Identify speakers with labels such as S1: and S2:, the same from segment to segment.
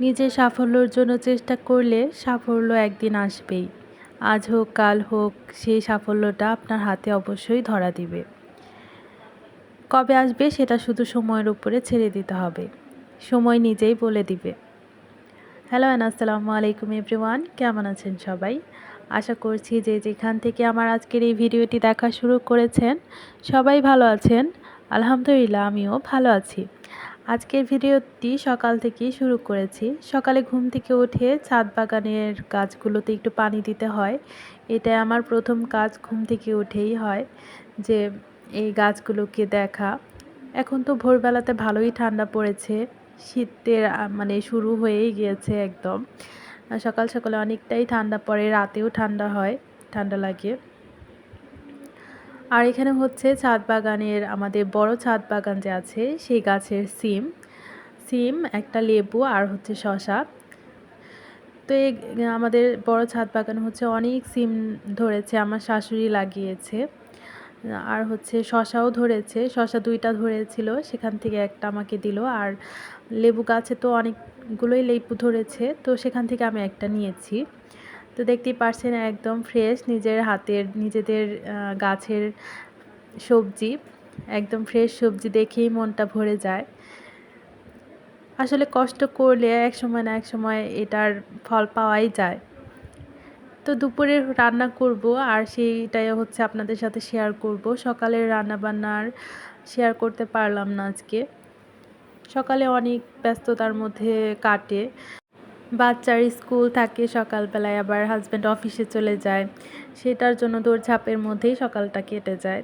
S1: নিজের সাফল্যর জন্য চেষ্টা করলে সাফল্য একদিন আসবেই। আজ হোক, কাল হোক, সেই সাফল্যটা আপনার হাতে অবশ্যই ধরা দিবে। কবে আসবে সেটা শুধু সময়ের উপরে ছেড়ে দিতে হবে। সময় নিজেই বলে দিবে। হ্যালো অ্যান আসসালামু আলাইকুম এভরিওয়ান কেমন আছেন সবাই? আশা করছি যে যেখান থেকে আমার আজকের এই ভিডিওটি দেখা শুরু করেছেন, সবাই ভালো আছেন। আলহামদুলিল্লাহ, আমিও ভালো আছি। আজকের ভিডিওটি সকাল থেকেই শুরু করেছি। সকালে ঘুম থেকে উঠে ছাদ বাগানের গাছগুলোতে একটু পানি দিতে হয়। এটা আমার প্রথম কাজ ঘুম থেকে উঠেই হয়, যে এই গাছগুলোকে দেখা। এখন তো ভোরবেলাতে ভালোই ঠান্ডা পড়েছে, শীতের মানে শুরু হয়েই গিয়েছে একদম। সকাল সকালে অনেকটাই ঠান্ডা পড়ে, রাতেও ঠান্ডা হয়, ঠান্ডা লাগে। আর এখানে হচ্ছে ছাদ বাগানের আমাদের বড় ছাদ বাগান যে আছে, সেই গাছের সিম। সিম, একটা লেবু আর হচ্ছে শশা। তো এই আমাদের বড় ছাদ বাগানে হচ্ছে অনেক সিম ধরেছে, আমার শাশুড়ি লাগিয়েছে। আর হচ্ছে শশাও ধরেছে, শশা দুইটা ধরেছিল, সেখান থেকে একটা আমাকে দিল। আর লেবু গাছে তো অনেকগুলোই লেবু ধরেছে, তো সেখান থেকে আমি একটা নিয়েছি। তো দেখতেই পারছেন একদম ফ্রেশ নিজের হাতের, নিজেদের গাছের সবজি, একদম ফ্রেশ সবজি দেখেই মনটা ভরে যায়। আসলে কষ্ট করলে এক সময় না এক সময় এটার ফল পাওয়াই যায়। তো দুপুরে রান্না করব আর সেইটাই হচ্ছে আপনাদের সাথে শেয়ার করব। সকালের রান্না বান্নার শেয়ার করতে পারলাম না আজকে। সকালে অনেক ব্যস্ততার মধ্যে কাটে। বাচ্চার স্কুল থাকে সকালবেলায়, আবার হাজব্যান্ড অফিসে চলে যায় সেটার জন্য দৌড়ঝাঁপের মধ্যেই সকালটা কেটে যায়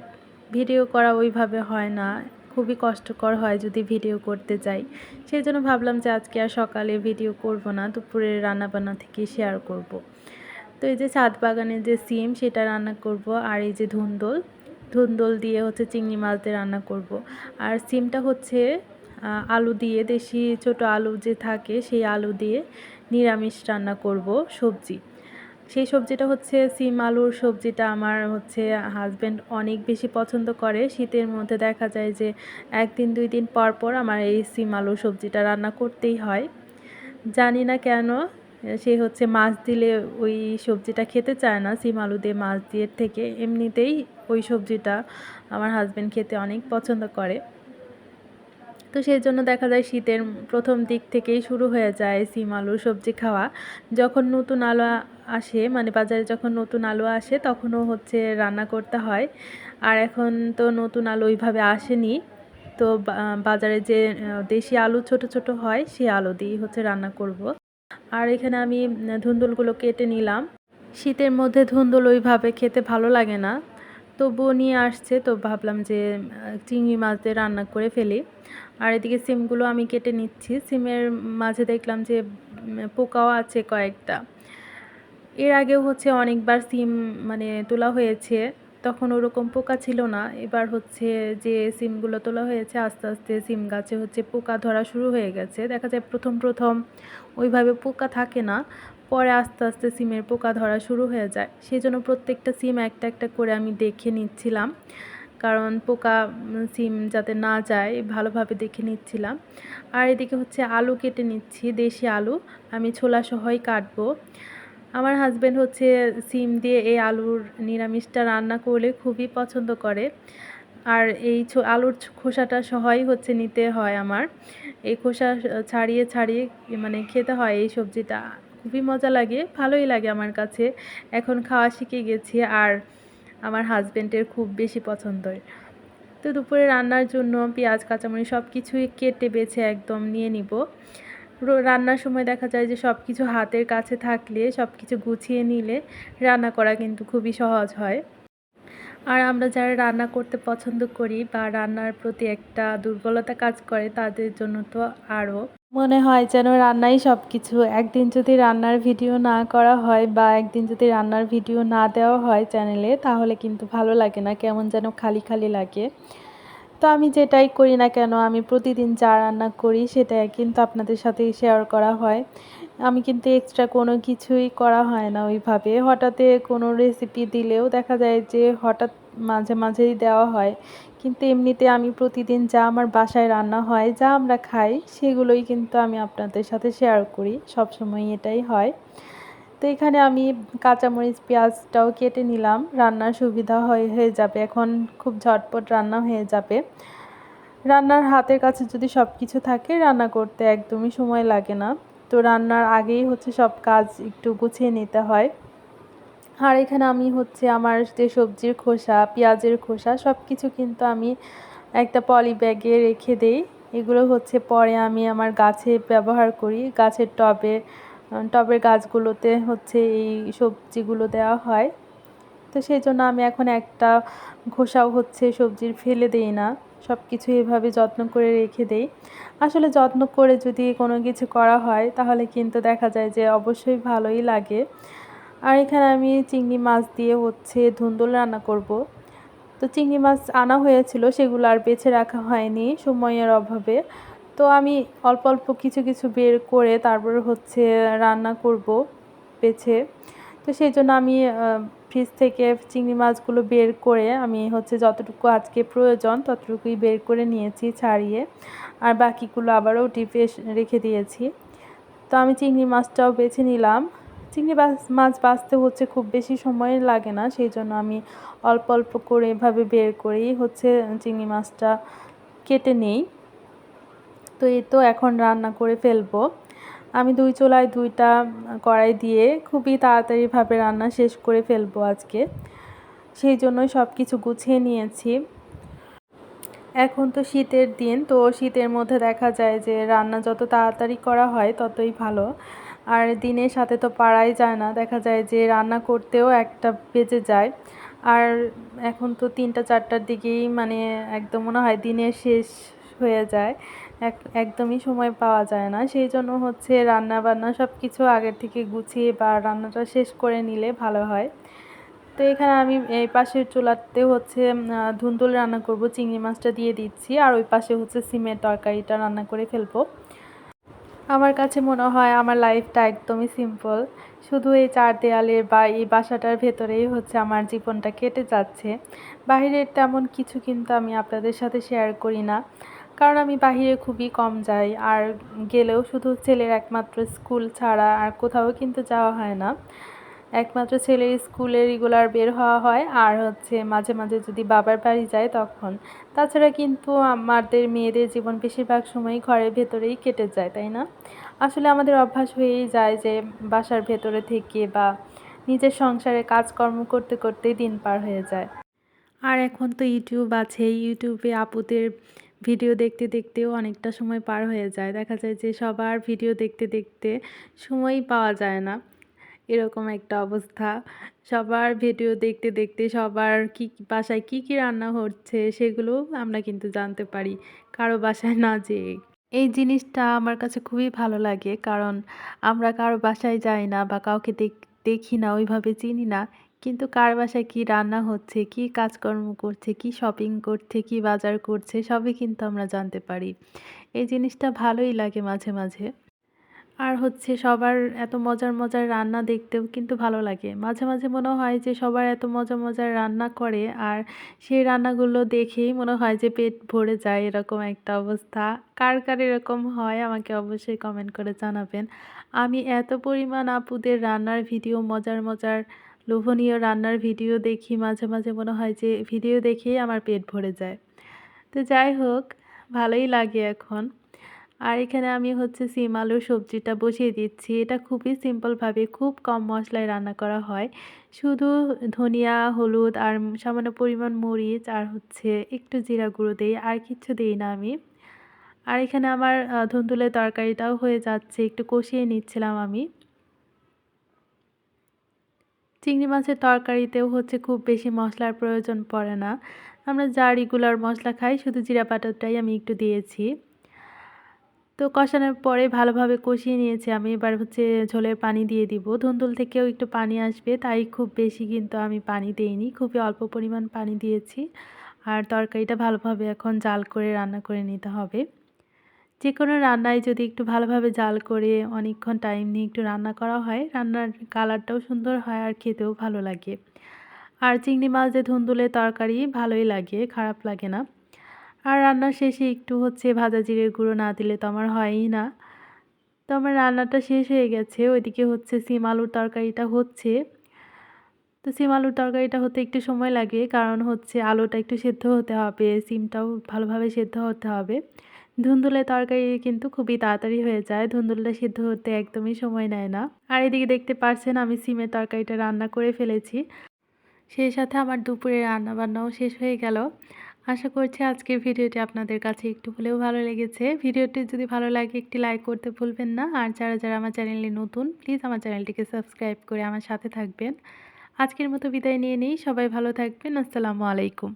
S1: ভিডিও করা ওইভাবে হয় না, খুবই কষ্টকর হয় যদি ভিডিও করতে যাই সেই জন্য ভাবলাম যে আজকে আর সকালে ভিডিও করব না, দুপুরের রান্নাবান্না থেকে শেয়ার করব। তো এই যে ছাদ বাগানে যে সিম সেটা রান্না করব আর এই যে ধুন্দল ধুন্দল দিয়ে হচ্ছে চিংড়ি মাছ দিয়ে রান্না করব। আর সিমটা হচ্ছে আলু দিয়ে, দেশি ছোট আলু যে থাকে, সেই আলু দিয়ে নিরামিষ রান্না করব সবজি। সেই সবজিটা হচ্ছে সিম আলুর সবজিটা আমার হচ্ছে হাজব্যান্ড অনেক বেশি পছন্দ করে। শীতের মধ্যে দেখা যায় যে একদিন, দুই দিন পর পর আমার এই সিম আলুর সবজিটা রান্না করতেই হয়। জানি না কেন, সে হচ্ছে মাছ দিলে ওই সবজিটা খেতে চায় না, সিম আলু দিয়ে মাছ দিয়ে থেকে। এমনিতেই ওই সবজিটা আমার হাজব্যান্ড খেতে অনেক পছন্দ করে। তো সেই জন্য দেখা যায় শীতের প্রথম দিক থেকেই শুরু হয়ে যায় সিম আলুর সবজি খাওয়া। যখন নতুন আলু আসে মানে বাজারে যখন নতুন আলু আসে, তখনও হচ্ছে রান্না করতে হয়। আর এখন তো নতুন আলু ওইভাবে আসেনি। তো বাজারে যে দেশি আলু ছোট ছোট হয় সেই আলু দিয়েই হচ্ছে রান্না করব। আর এখানে আমি ধুন্দুলগুলো কেটে নিলাম। শীতের মধ্যে ধুন্দুল ওইভাবে খেতে ভালো লাগে না। তবুও নিয়ে আসছে, তো ভাবলাম যে চিংড়ি মাছ দিয়ে রান্না করে ফেলি। আর এদিকে সিমগুলো আমি কেটে নিচ্ছি। সিমের মাঝে দেখলাম যে পোকাও আছে কয়েকটা। এর আগেও হচ্ছে অনেকবার সিম মানে তোলা হয়েছে। তখন ওরকম পোকা ছিল না। এবার হচ্ছে যে, সিমগুলো তোলা হয়েছে, আস্তে আস্তে সিম গাছে হচ্ছে পোকা ধরা শুরু হয়ে গেছে। দেখা যায় প্রথম প্রথম ওইভাবে পোকা থাকে না। পরে আস্তে আস্তে সিমের পোকা ধরা শুরু হয়ে যায়। সেই জন্য প্রত্যেকটা সিম একটা একটা করে আমি দেখে নিচ্ছিলাম। কারণ পোকা সিম যাতে না যায়, ভালোভাবে দেখে নিচ্ছিলাম। আর এদিকে হচ্ছে আলু কেটে নিচ্ছি, দেশি আলু। আমি ছোলা সহই কাটবো। আমার হাজব্যান্ড হচ্ছে সিম দিয়ে এই আলুর নিরামিষটা রান্না করলে খুবই পছন্দ করে। আর এই আলুর খোসাটা সহই হচ্ছে নিতে হয় আমার। এই খোসা ছাড়িয়ে ছাড়িয়ে মানে খেতে হয় এই সবজিটা। খুবই মজা লাগে, ভালোই লাগে আমার কাছে। এখন খাওয়া শিখে গেছি আর আমার হাজব্যান্ডের খুব বেশি পছন্দের তো দুপুরে রান্নার জন্য পেঁয়াজ, কাঁচামরিচ সব কিছুই কেটে বেছে একদম নিয়ে নিব। রান্নার সময় দেখা যায় যে সব কিছু হাতের কাছে থাকলে সব কিছু গুছিয়ে নিলে রান্না করা কিন্তু খুবই সহজ হয়। আর আমরা যারা রান্না করতে পছন্দ করি বা রান্নার প্রতি একটা দুর্বলতা কাজ করে, তাদের জন্য তো আরও মনে হয় যেন রান্নাই সব কিছু একদিন যদি রান্নার ভিডিও না করা হয় বা একদিন যদি রান্নার ভিডিও না দেওয়া হয় চ্যানেলে, তাহলে কিন্তু ভালো লাগে না, কেমন যেন খালি খালি লাগে। তো আমি যেটাই করি না কেন, আমি প্রতিদিন যা রান্না করি সেটাই কিন্তু আপনাদের সাথে শেয়ার করা হয়। আমি কিন্তু এক্সট্রা কোনো কিছুই করা হয় না ওইভাবে। হঠাৎ কোনো রেসিপি দিলেও দেখা যায় যে হঠাৎ মাঝে মাঝেই দেওয়া হয়। কিন্তু এমনিতে আমি প্রতিদিন যা আমার বাসায় রান্না হয়, যা আমরা খাই, সেগুলোই কিন্তু আমি আপনাদের সাথে শেয়ার করি। সবসময় এটাই হয়। তো এখানে আমি কাঁচামরিচ, পেঁয়াজটাও কেটে নিলাম। রান্নার সুবিধা হয়ে হয়ে যাবে। এখন খুব ঝটপট রান্না হয়ে যাবে। রান্নার হাতের কাছে যদি সব কিছু থাকে, রান্না করতে একদমই সময় লাগে না। তো রান্নার আগেই হচ্ছে সব কাজ একটু গুছিয়ে নিতে হয়। আর এখানে আমি হচ্ছে আমার যে সবজির খোসা, পেঁয়াজের খোসা সব কিছু কিন্তু আমি একটা পলি ব্যাগে রেখে দেই। এগুলো হচ্ছে পরে আমি আমার গাছে ব্যবহার করি। গাছের টবে টবের গাছগুলোতে হচ্ছে এই সবজিগুলো দেওয়া হয়। তো সেই জন্য আমি এখন একটা খোসাও হচ্ছে সবজির ফেলে দিই না। সব কিছু এভাবে যত্ন করে রেখে দেই। আসলে যত্ন করে যদি কোনো কিছু করা হয়, তাহলে কিন্তু দেখা যায় যে অবশ্যই ভালোই লাগে। আর এখানে আমি চিংড়ি মাছ দিয়ে হচ্ছে ধুন্দুল রান্না করব। তো চিংড়ি মাছ আনা হয়েছিল, সেগুলো আর বেছে রাখা হয়নি সময়ের অভাবে। তো আমি অল্প অল্প কিছু কিছু বের করে তারপর হচ্ছে রান্না করব বেছে। তো সেই জন্য আমি ফ্রিজ থেকে চিংড়ি মাছগুলো বের করে আমি হচ্ছে যতটুকু আজকে প্রয়োজন ততটুকুই বের করে নিয়েছি ছাড়িয়ে। আর বাকিগুলো আবারও ডিপে রেখে দিয়েছি। তো আমি চিংড়ি মাছটাও বেছে নিলাম। চিংড়ি মাছ বাছতে হচ্ছে খুব বেশি সময় লাগে না, সেই জন্য আমি অল্প অল্প করে এভাবে বের করেই হচ্ছে চিংড়ি মাছটা কেটে নেই। তো এই তো এখন রান্না করে ফেলব। আমি দুই চোলায় দুইটা কড়াই দিয়ে খুবই তাড়াতাড়িভাবে রান্না শেষ করে ফেলব আজকে। সেই জন্যই সব কিছু গুছিয়ে নিয়েছি। এখন তো শীতের দিন, তো শীতের মধ্যে দেখা যায় যে রান্না যত তাড়াতাড়ি করা হয় ততই ভালো। আর দিনের সাথে তো পারাই যায় না। দেখা যায় যে রান্না করতেও একটা বেজে যায়। আর এখন তো তিনটা, চারটার দিকেই মানে একদম মনে হয় দিনের শেষ হয়ে যায়। এক, একদমই সময় পাওয়া যায় না। সেই জন্য হচ্ছে রান্না বান্না সব কিছু আগের থেকে গুছিয়ে বা রান্নাটা শেষ করে নিলে ভালো হয়। তো এখানে আমি এই পাশের চুলাতে হচ্ছে ধুন্দুল রান্না করব, চিংড়ি মাছটা দিয়ে দিচ্ছি। আর ওই পাশে হচ্ছে সিমের তরকারিটা রান্না করে ফেলব। আমার কাছে মনে হয় আমার লাইফটা একদমই সিম্পল শুধু এই চার দেয়ালের বা এই বাসাটার ভেতরেই হচ্ছে আমার জীবনটা কেটে যাচ্ছে। বাহিরের তেমন কিছু কিন্তু আমি আপনাদের সাথে শেয়ার করি না। কারণ আমি বাহিরে খুবই কম যাই, আর গেলেও শুধু ছেলের একমাত্র স্কুল ছাড়া আর কোথাও কিন্তু যাওয়া হয় না। একমাত্র ছেলের স্কুলে রেগুলার বের হওয়া হয়, আর হচ্ছে মাঝে মাঝে যদি বাবার বাড়ি যায় তখন। তাছাড়া কিন্তু আমাদের মেয়েদের জীবন বেশিরভাগ সময়ই ঘরের ভেতরেই কেটে যায়, তাই না? আসলে আমাদের অভ্যাস হয়েই যায় যে বাসার ভেতরে থেকে বা নিজের সংসারে কাজকর্ম করতে করতেই দিন পার হয়ে যায়। আর এখন তো ইউটিউব আছে ইউটিউবে আপুদের ভিডিও দেখতে দেখতেও অনেকটা সময় পার হয়ে যায়। দেখা যায় যে সবার ভিডিও দেখতে দেখতে সময়ই পাওয়া যায় না। এরকম একটা অবস্থা। সবার ভিডিও দেখতে দেখতে সবার কী বাসায় কী কী রান্না হচ্ছে সেগুলো আমরা কিন্তু জানতে পারি, কারও বাসায় না যেয়ে। এই জিনিসটা আমার কাছে খুবই ভালো লাগে, কারণ আমরা কারও বাসায় যাই না বা কাউকে দেখি না, ওইভাবে চিনি না, কিন্তু কার বাসায় কী রান্না হচ্ছে, কী কাজকর্ম করছে, কী শপিং করছে, কী বাজার করছে, সবই কিন্তু আমরা জানতে পারি। এই জিনিসটা ভালোই লাগে মাঝে মাঝে। আর হচ্ছে সবার এত মজার মজার রান্না দেখতেও কিন্তু ভালো লাগে। মাঝে মাঝে মনে হয় যে সবার এত মজার মজার রান্না করে আর সেই রান্নাগুলো দেখেই মনে হয় যে পেট ভরে যায় এরকম একটা অবস্থা। কার কার এরকম হয় আমাকে অবশ্যই কমেন্ট করে জানাবেন। আমি এত পরিমাণ আপুদের রান্নার ভিডিও, মজার মজার, লোভনীয় রান্নার ভিডিও দেখি, মাঝে মাঝে মনে হয় যে ভিডিও দেখেই আমার পেট ভরে যায়। তো যাই হোক, ভালোই লাগে এখন। আর এখানে আমি হচ্ছে সিম আলুর সবজিটা বসিয়ে দিচ্ছি। এটা খুবই সিম্পলভাবে খুব কম মশলায় রান্না করা হয়। শুধু ধনিয়া, হলুদ আর সামান্য পরিমাণ মরিচ আর হচ্ছে একটু জিরা গুঁড়ো দিই, আর কিচ্ছু দিই না আমি। আর এখানে আমার ধুন্দুলের তরকারিটাও হয়ে যাচ্ছে, একটু কষিয়ে নিচ্ছিলাম আমি। চিংড়ি মাছের তরকারিতেও হচ্ছে খুব বেশি মশলার প্রয়োজন পড়ে না। আমরা যা রেগুলার মশলা খাই, শুধু জিরা পাটাটাই আমি একটু দিয়েছি। তো কষানোর পরে ভালোভাবে কষিয়ে নিয়েছি। আমি এবার হচ্ছে ঝোলের পানি দিয়ে দিব। ধুন্দুল থেকেও একটু পানি আসবে, তাই খুব বেশি কিন্তু আমি পানি দেইনি। খুবই অল্প পরিমাণ পানি দিয়েছি। আর তরকারিটা ভালোভাবে এখন জাল করে রান্না করে নিতে হবে। যে কোনো রান্নায় যদি একটু ভালোভাবে জাল করে অনেকক্ষণ টাইম নিয়ে একটু রান্না করা হয়, রান্নার কালারটাও সুন্দর হয় আর খেতেও ভালো লাগে। আর চিংড়ি মাছ যে ধুন্দুলের তরকারি ভালোই লাগে, খারাপ লাগে না। আর রান্নার শেষে একটু হচ্ছে ভাজা জিরের গুঁড়ো না দিলে তো আমার হয়ই না। তো আমার রান্নাটা শেষ হয়ে গেছে, ওইদিকে হচ্ছে সিম আলুর তরকারিটা হচ্ছে। তো সিম আলুর তরকারিটা হতে একটু সময় লাগে, কারণ হচ্ছে আলুটা একটু সেদ্ধ হতে হবে, সিমটাও ভালোভাবে সেদ্ধ হতে হবে। ধুন্দুলের তরকারি কিন্তু খুবই তাড়াতাড়ি হয়ে যায়, ধুন্দুলটা সিদ্ধ হতে একদমই সময় নেয় না। আর এদিকে দেখতে পারছেন আমি সিমের তরকারিটা রান্না করে ফেলেছি। সেই সাথে আমার দুপুরে রান্না বান্নাও শেষ হয়ে গেল। আশা করছি আজকের ভিডিওটি আপনাদের কাছে একটু হলেও ভালো লেগেছে। ভিডিওটি যদি ভালো লাগে একটি লাইক করতে ভুলবেন না। আর যারা যারা আমার চ্যানেলে নতুন প্লিজ আমার চ্যানেলটিকে সাবস্ক্রাইব করে আমার সাথে থাকবেন। আজকের মতো বিদায় নিয়ে নিই। সবাই ভালো থাকবেন। আসসালামু আলাইকুম।